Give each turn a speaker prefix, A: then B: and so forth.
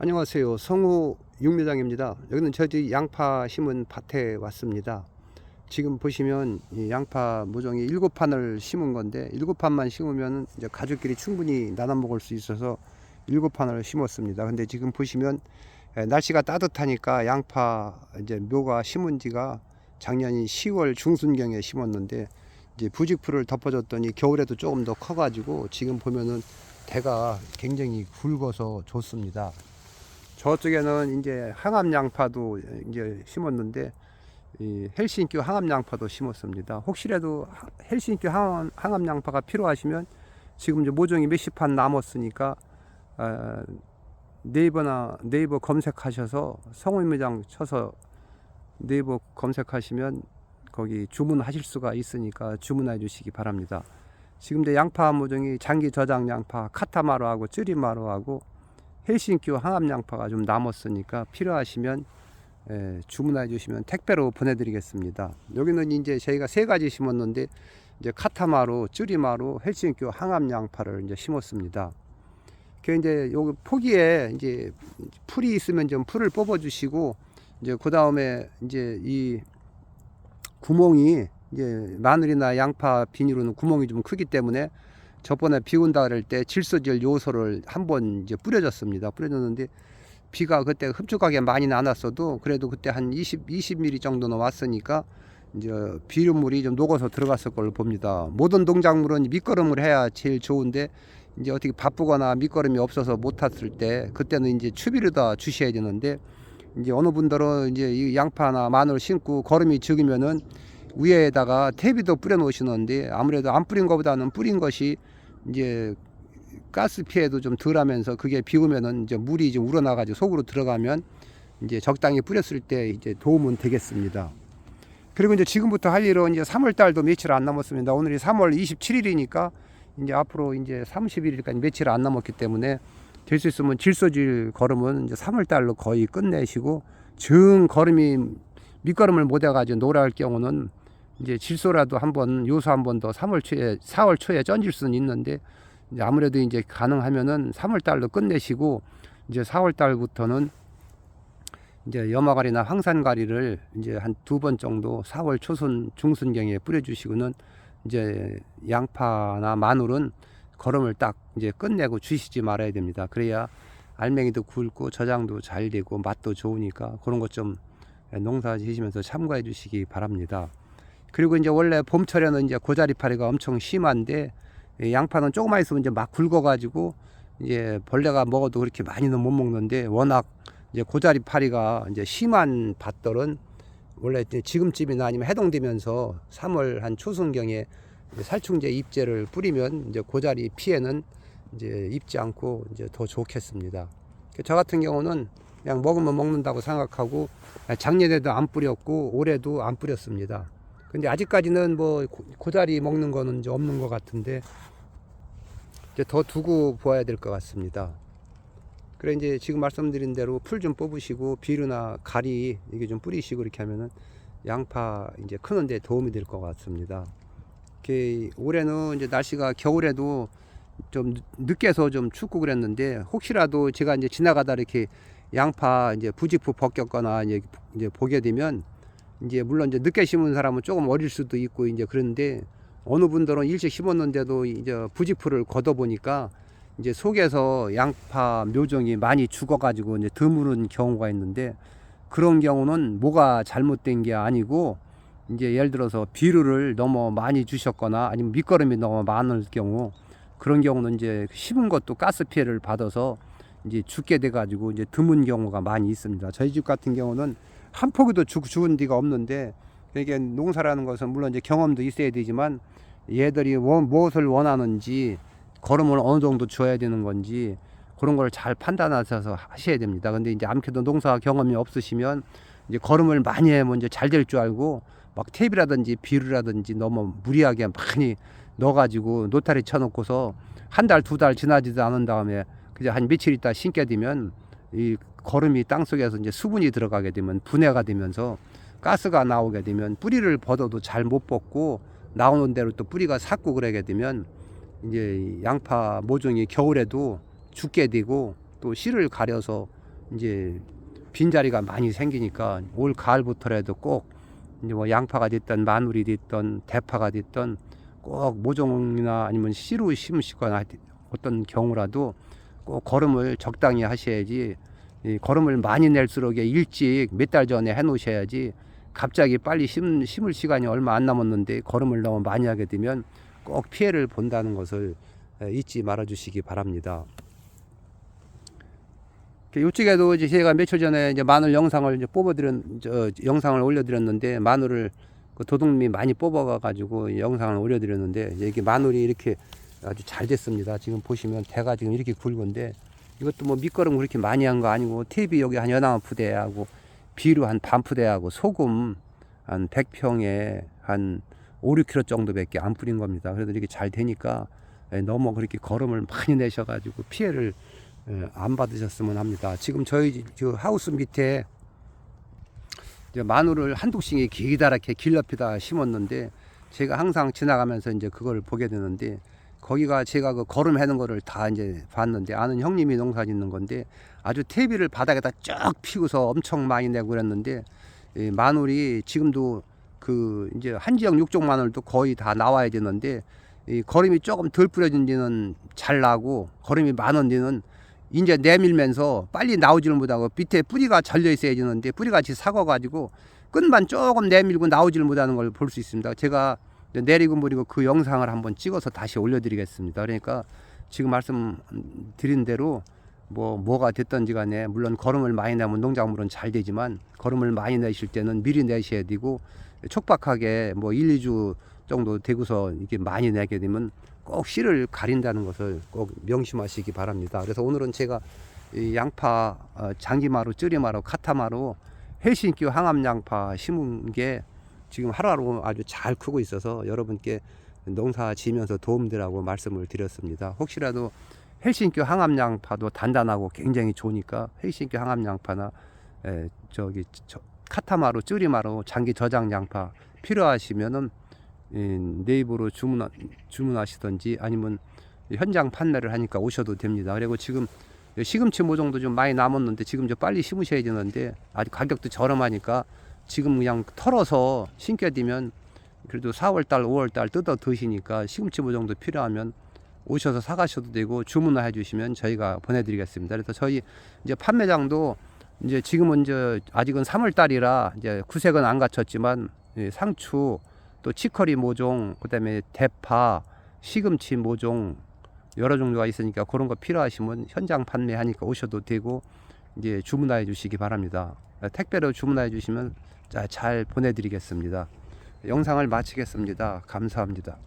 A: 안녕하세요. 성우 육매장입니다. 여기는 저희 양파 심은 밭에 왔습니다. 지금 보시면 이 양파 모종이 일곱 판을 심은 건데 일곱 판만 심으면 이제 가족끼리 충분히 나눠 먹을 수 있어서 일곱 판을 심었습니다. 근데 지금 보시면 에, 날씨가 따뜻하니까 양파 이제 묘가 심은 지가 작년이 10월 중순경에 심었는데 이제 부직풀을 덮어줬더니 겨울에도 조금 더 커가지고 지금 보면은 대가 굉장히 굵어서 좋습니다. 저쪽에는 이제 항암 양파도 이제 심었는데 이 헬싱키 항암 양파도 심었습니다. 혹시라도 하- 헬싱키 항암, 양파가 필요하시면 지금 이제 모종이 몇십 판 남았으니까 아, 네이버나 네이버 검색하셔서 성우매장 쳐서 네이버 검색하시면 거기 주문하실 수가 있으니까 주문해 주시기 바랍니다. 지금 이제 양파 모종이 장기 저장 양파 카타마루하고 쯔리마루하고 헬싱키 항암 양파가 좀 남았으니까 필요하시면 예, 주문해 주시면 택배로 보내드리겠습니다. 여기는 이제 저희가 세 가지 심었는데 이제 카타마루, 쯔리마루, 헬싱키 항암 양파를 이제 심었습니다. 그 이제 여기 포기에 이제 풀이 있으면 좀 풀을 뽑아 주시고 이제 그 다음에 이제 이 구멍이 이제 마늘이나 양파 비닐로는 구멍이 좀 크기 때문에 저번에 비 온다 그럴 때 질소질 요소를 한번 이제 뿌려줬습니다. 뿌려줬는데 비가 그때 흡족하게 많이는 안 왔어도 그래도 그때 한 20, 20mm 정도는 왔으니까 이제 비료물이 좀 녹아서 들어갔을 걸로 봅니다. 모든 농작물은 밑거름을 해야 제일 좋은데 이제 어떻게 바쁘거나 밑거름이 없어서 못 탔을 때 그때는 이제 추비를 다 주셔야 되는데 이제 어느 분들은 이제 이 양파나 마늘 심고 거름이 적으면은 위에다가 퇴비도 뿌려 놓으시는데 아무래도 안 뿌린 것보다는 뿌린 것이 이제 가스 피해도 좀 덜하면서 그게 비 오면은 이제 물이 좀 우러나가지고 속으로 들어가면 이제 적당히 뿌렸을 때 이제 도움은 되겠습니다. 그리고 이제 지금부터 할 일은 이제 3월 달도 며칠 안 남았습니다. 오늘이 3월 27일이니까 이제 앞으로 이제 30일까지 며칠 안 남았기 때문에 될 수 있으면 질소질 걸음은 이제 3월 달로 거의 끝내시고 정 걸음이 밑걸음을 못 해가지고 노랄 경우는 이제 질소라도 한번 요소 한 번 더 3월 초에 4월 초에 던질 수는 있는데 이제 아무래도 이제 가능하면은 3월 달로 끝내시고 이제 4월 달부터는 이제 염화가리나 황산가리를 이제 한 두 번 정도 4월 초순 중순경에 뿌려주시고는 이제 양파나 마늘은 거름을 딱 이제 끝내고 주시지 말아야 됩니다. 그래야 알맹이도 굵고 저장도 잘 되고 맛도 좋으니까 그런 것 좀 농사 지시면서 참고해 주시기 바랍니다. 그리고 이제 원래 봄철에는 이제 고자리파리가 엄청 심한데 이 양파는 조금만 있으면 이제 막 굵어가지고 이제 벌레가 먹어도 그렇게 많이는 못 먹는데 워낙 이제 고자리파리가 이제 심한 밭들은 원래 지금쯤이나 아니면 해동되면서 3월 한 초순경에 살충제 입제를 뿌리면 이제 고자리 피해는 이제 입지 않고 이제 더 좋겠습니다. 저 같은 경우는 그냥 먹으면 먹는다고 생각하고 작년에도 안 뿌렸고 올해도 안 뿌렸습니다. 근데 아직까지는 뭐 고- 고자리 먹는 거는 이제 없는 것 같은데 이제 더 두고 보아야 될 것 같습니다. 그래 이제 지금 말씀드린 대로 풀 좀 뽑으시고 비료나 가리 이게 좀 뿌리시고 이렇게 하면은 양파 이제 크는데 도움이 될 것 같습니다. 이렇게 올해는 이제 날씨가 겨울에도 좀 늦- 늦게서 좀 춥고 그랬는데 혹시라도 제가 이제 지나가다 이렇게 양파 이제 부직포 벗겼거나 이제 보게 되면 이제 물론 이제 늦게 심은 사람은 조금 어릴 수도 있고 이제 그런데 어느 분들은 일찍 심었는데도 이제 부직포를 걷어 보니까 이제 속에서 양파 묘종이 많이 죽어가지고 이제 드무는 경우가 있는데 그런 경우는 뭐가 잘못된 게 아니고 이제 예를 들어서 비료를 너무 많이 주셨거나 아니면 밑거름이 너무 많을 경우 그런 경우는 이제 심은 것도 가스 피해를 받아서 이제 죽게 돼 가지고 이제 드문 경우가 많이 있습니다. 저희 집 같은 경우는 한 포기도 죽, 죽은 데가 없는데 이게 농사라는 것은 물론 이제 경험도 있어야 되지만 얘들이 원, 무엇을 원하는지 걸음을 어느 정도 줘야 되는 건지 그런 걸 잘 판단하셔서 하셔야 됩니다. 근데 이제 아무래도 농사 경험이 없으시면 이제 걸음을 많이 하면 이제 잘될 줄 알고 막 탭이라든지 비료라든지 너무 무리하게 많이 넣어가지고 노타리 쳐놓고서 한 달 두달 지나지도 않은 다음에 그냥 한 며칠 있다 심게 되면 이 거름이 땅 속에서 이제 수분이 들어가게 되면 분해가 되면서 가스가 나오게 되면 뿌리를 벗어도 잘 못 벗고 나오는 대로 또 뿌리가 삭고 그러게 되면 이제 이 양파 모종이 겨울에도 죽게 되고 또 씨를 가려서 이제 빈자리가 많이 생기니까 올 가을부터라도 꼭 이제 뭐 양파가 됐던 마늘이 됐던 대파가 됐던 꼭 모종이나 아니면 씨로 심으시거나 어떤 경우라도 꼭 거름을 적당히 하셔야지 이 거름을 많이 낼수록 일찍 몇 달 전에 해 놓으셔야지 갑자기 빨리 심, 심을 시간이 얼마 안 남았는데 거름을 너무 많이 하게 되면 꼭 피해를 본다는 것을 에, 잊지 말아 주시기 바랍니다. 이쪽에도 이제 제가 며칠 전에 이제 마늘 영상을 이제 뽑아드렸, 저, 영상을 올려드렸는데 마늘을 그 도둑님이 많이 뽑아가지고 영상을 올려드렸는데 이게 마늘이 이렇게 아주 잘 됐습니다. 지금 보시면 대가 지금 이렇게 굵은데 이것도 뭐 밑거름 그렇게 많이 한 거 아니고 탭이 여기 한 연한 푸대하고 비료 한 반 푸대하고 소금 한 100평에 한 5, 6kg 정도밖에 안 뿌린 겁니다. 그래도 이렇게 잘 되니까 예, 너무 그렇게 거름을 많이 내셔가지고 피해를 예, 안 받으셨으면 합니다. 지금 저희 저 하우스 밑에 마늘을 한두 씩이 기다랗게 길럽히다 심었는데 제가 항상 지나가면서 이제 그걸 보게 되는데 거기가 제가 그 거름 해는 거를 다 이제 봤는데 아는 형님이 농사 짓는 건데 아주 퇴비를 바닥에다 쫙 피고서 엄청 많이 내고 그랬는데 이 마늘이 지금도 그 이제 한 지역 육종 마늘도 거의 다 나와야 되는데 이 거름이 조금 덜 뿌려진 데는 잘 나고 거름이 많은 데는 이제 내밀면서 빨리 나오지를 못하고 밑에 뿌리가 잘려 있어야 되는데 뿌리같이 삭아가지고 끝만 조금 내밀고 나오지를 못하는 걸 볼 수 있습니다. 제가 내리고 버리고 그 영상을 한번 찍어서 다시 올려드리겠습니다. 그러니까 지금 말씀드린 대로 뭐 뭐가 됐던지 간에 물론 거름을 많이 내면 농작물은 잘 되지만 거름을 많이 내실 때는 미리 내셔야 되고 촉박하게 뭐 1, 2주 정도 되고서 이게 많이 내게 되면 꼭 씨를 가린다는 것을 꼭 명심하시기 바랍니다. 그래서 오늘은 제가 이 양파 어, 장기마루, 찌리마루, 카타마루 헬싱키 항암 양파 심은 게 지금 하루하루 아주 잘 크고 있어서 여러분께 농사 지면서 도움되라고 말씀을 드렸습니다. 혹시라도 헬싱키 항암 양파도 단단하고 굉장히 좋으니까 헬싱키 항암 양파나 에, 저기 저, 카타마루, 찌리마루 장기 저장 양파 필요하시면은 예, 네이버로 주문 주문하시던지 아니면 현장 판매를 하니까 오셔도 됩니다. 그리고 지금 시금치 모종도 좀 많이 남았는데 지금 좀 빨리 심으셔야 되는데 아직 가격도 저렴하니까 지금 그냥 털어서 심게 되면 그래도 4월달, 5월달 뜯어 드시니까 시금치 모종도 필요하면 오셔서 사가셔도 되고 주문을 해주시면 저희가 보내드리겠습니다. 그래서 저희 이제 판매장도 이제 지금은 이제 아직은 3월달이라 이제 구색은 안 갖췄지만 예, 상추 또 치커리 모종, 그다음에 대파, 시금치 모종 여러 종류가 있으니까 그런 거 필요하시면 현장 판매하니까 오셔도 되고 이제 주문해 주시기 바랍니다. 택배로 주문해 주시면 자, 잘 보내드리겠습니다. 영상을 마치겠습니다. 감사합니다.